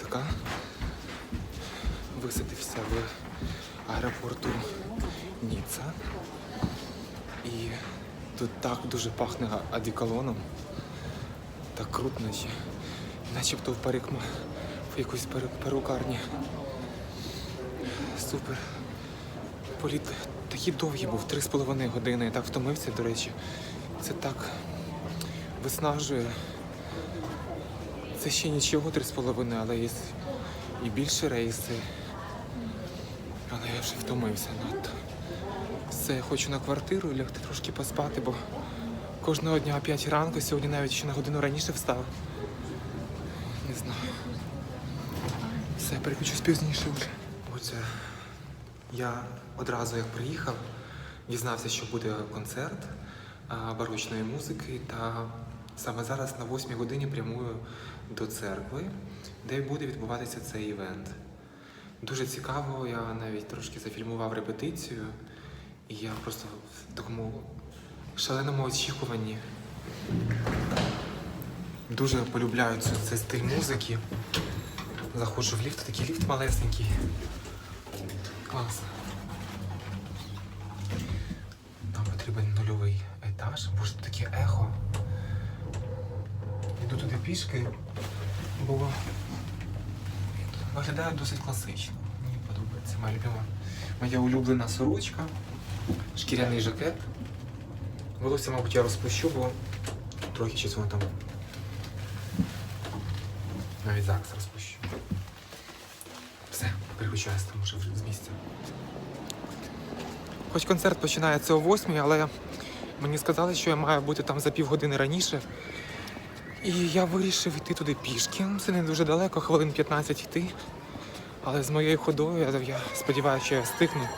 літака. Висадився в аеропорту Ніцца. І тут так дуже пахне одеколоном. Так круто, наче. Начебто в парикма в якоїсь перукарні. Супер. Політ такий довгий був, три з половиною години. Я так втомився, до речі. Це так виснажує. Це ще нічого три з половиною, але є і більше рейси. Але я вже втомився надто. Все, я хочу на квартиру лягти трошки поспати, бо кожного дня о 5 ранку, сьогодні навіть ще на годину раніше встав. Не знаю. Все, переключусь пізніше вже. Отже, я одразу як приїхав, дізнався, що буде концерт барочної музики, та саме зараз на 8 годині прямую до церкви, де буде відбуватися цей івент. Дуже цікаво, я навіть трошки зафільмував репетицію, і я просто в такому шаленому очікуванні. Дуже полюбляю цей стиль музики. Заходжу в ліфт, такий ліфт малесенький. Клас. Нам потрібен нульовий етаж, бо ж таке ехо. Йду туди пішки, бо виглядає досить класично. Мені подобається моя любима. Моя улюблена сорочка, шкіряний жакет. Волосся, мабуть, я розпущу, бо трохи щось воно там. Навіть зараз розпущу. Все, переключаюся там уже вже з місця. Хоч концерт починається о 8, але мені сказали, що я маю бути там за півгодини раніше. І я вирішив йти туди пішки. Це не дуже далеко, хвилин 15 йти. Але з моєю ходою я, сподіваюся, що я встигну.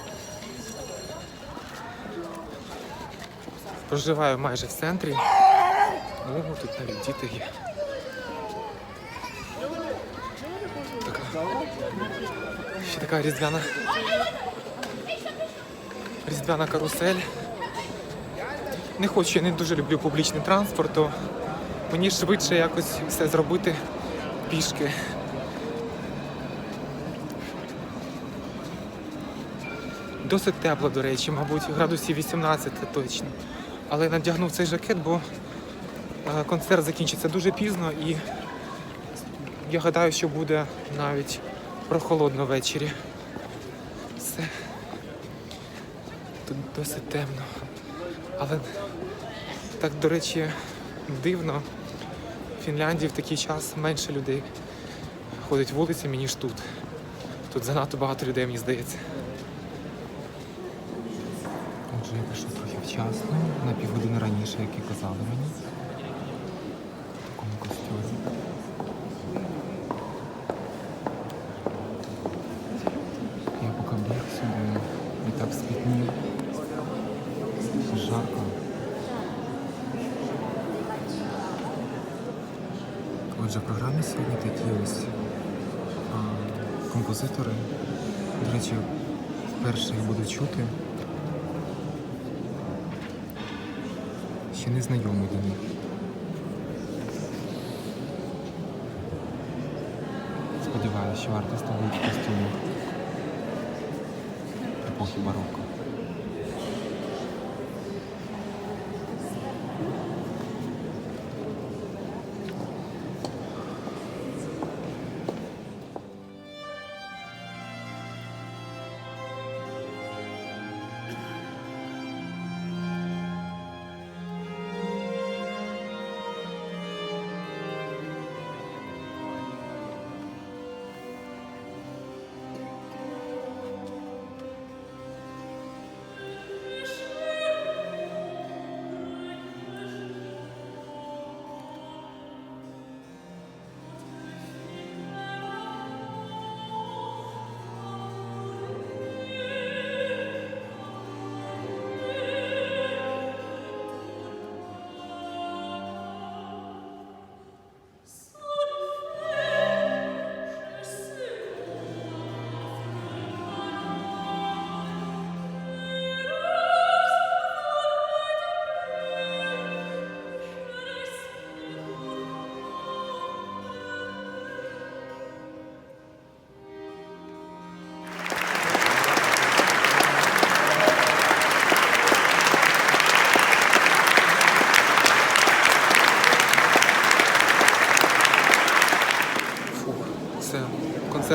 Проживаю майже в центрі. О, тут навіть діти є. Така. Ще така різдвяна. Різдвяна карусель. Не хочу, я не дуже люблю публічний транспорт, то мені швидше якось все зробити пішки. Досить тепло, до речі, мабуть, градусів 18 точно. Але надягнув цей жакет, бо е, концерт закінчиться дуже пізно і я гадаю, що буде навіть прохолодно ввечері. Все. Тут досить темно. Але так, до речі, дивно. Фінляндії в такий час менше людей ходить вулицями, ніж тут. Тут занадто багато людей, мені здається. Отже, я пішов трохи вчасно, на півгодини раніше, як і казали мені. В такому костюмі. Отже, в програмі сьогодні такі ось а, композитори. До речі, вперше їх буду чути. Ще не знайомий до них. Сподіваюся, що артисти будуть в костюмах епохи бароко.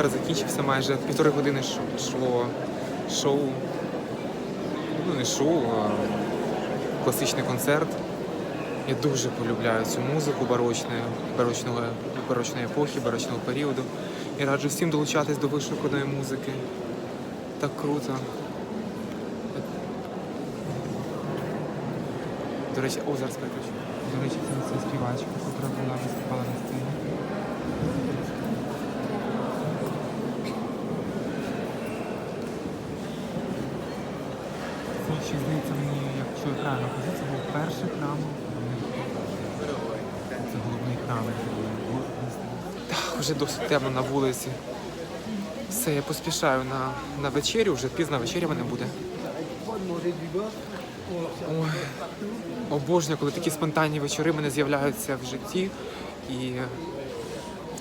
Концерт закінчився майже півтори години ш- шло шоу. Ну, не шоу, а класичний концерт. Я дуже полюбляю цю музику барочної, барочного, барочної епохи, барочного періоду. І раджу всім долучатись до вишуканої музики. Так круто. До речі, о, зараз переключу. До речі, це, співачка, яка була виступала на сцені. Це ще здається мені, якщо я кажу, це був перший храм. Це головний храм. Так, вже досить темно на вулиці. Все, я поспішаю на, на вечерю, вже пізна вечеря мене буде. Ой, обожнюю, коли такі спонтанні вечори мене з'являються в житті. І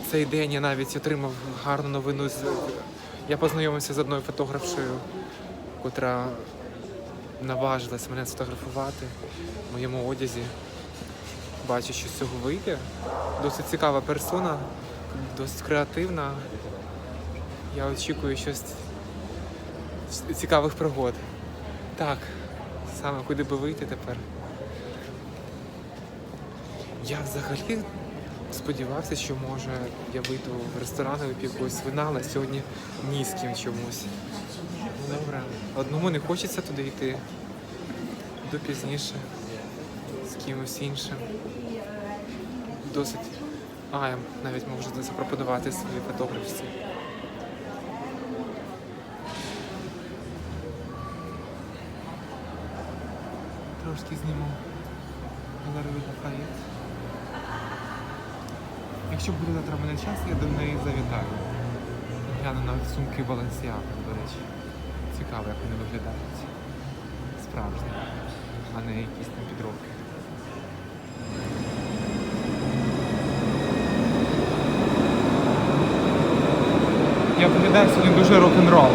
в цей день я навіть отримав гарну новину. Я познайомився з одною фотографшею, котра наважилась мене сфотографувати в моєму одязі. Бачу, що з цього вийде. Досить цікава персона, досить креативна. Я очікую щось цікавих пригод. Так, саме куди би вийти тепер. Я взагалі сподівався, що може я вийду в ресторан і якогось вина, але сьогодні ні з ким чомусь. Добре. Одному не хочеться туди йти. Йду пізніше. З кимось іншим. Досить. А, я навіть можу запропонувати своїй фотографці. Трошки зніму галерею Лафайет. Якщо буде завтра мене час, я до неї завітаю. Гляну на сумки Balenciaga, до речі. Цікаво, як вони виглядають. Справжні, а не якісь там підробки. Я виглядаю сьогодні дуже рок-н-рол.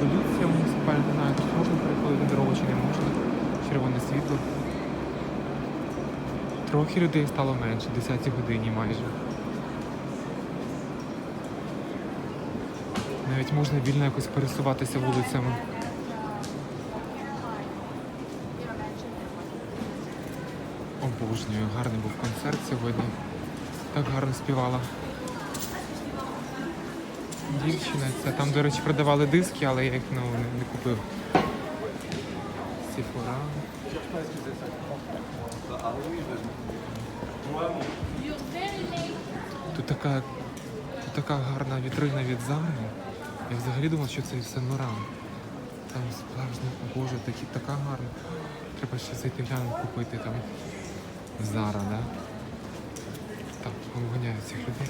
Поліція муніципальна, знаю, тут можна переходити дорогу чи не можна. Червоне світло. Трохи людей стало менше, 10 годині майже. Навіть можна вільно якось пересуватися вулицями. Обожнюю, гарний був концерт сьогодні. Так гарно співала. Дівчина ця. Там, до речі, продавали диски, але я їх ну, не, не купив. Сіфора. Тут така, тут така гарна вітрина від Зари. Я взагалі думав, що це все Лоран. Там справжня, боже, такі, така гарна. Треба ще зайти глянути купити там Зара, да? Так, виганяю цих людей.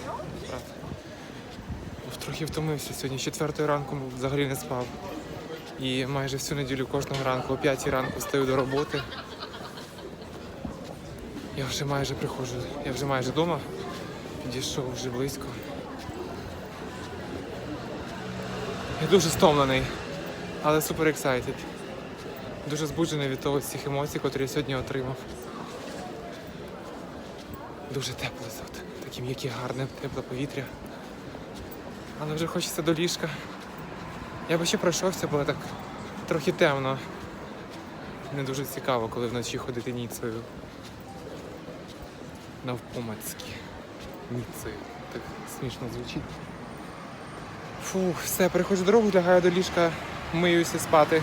Трохи втомився сьогодні. Четвертої ранку взагалі не спав. І майже всю неділю кожного ранку, о п'ятій ранку стою до роботи. Я вже майже приходжу, я вже майже вдома. Підійшов вже близько. Я дуже стомлений, але супер ексайтед. Дуже збуджений від того цих емоцій, котрі я сьогодні отримав. Дуже тепло тут. Таке м'яке, гарне, тепле повітря. Але вже хочеться до ліжка. Я би ще пройшовся, було так трохи темно. Не дуже цікаво, коли вночі ходити ніцею. Навпомацьки. Ніцею. Так смішно звучить. Фух, все, переходжу дорогу, лягаю до ліжка, миюся спати.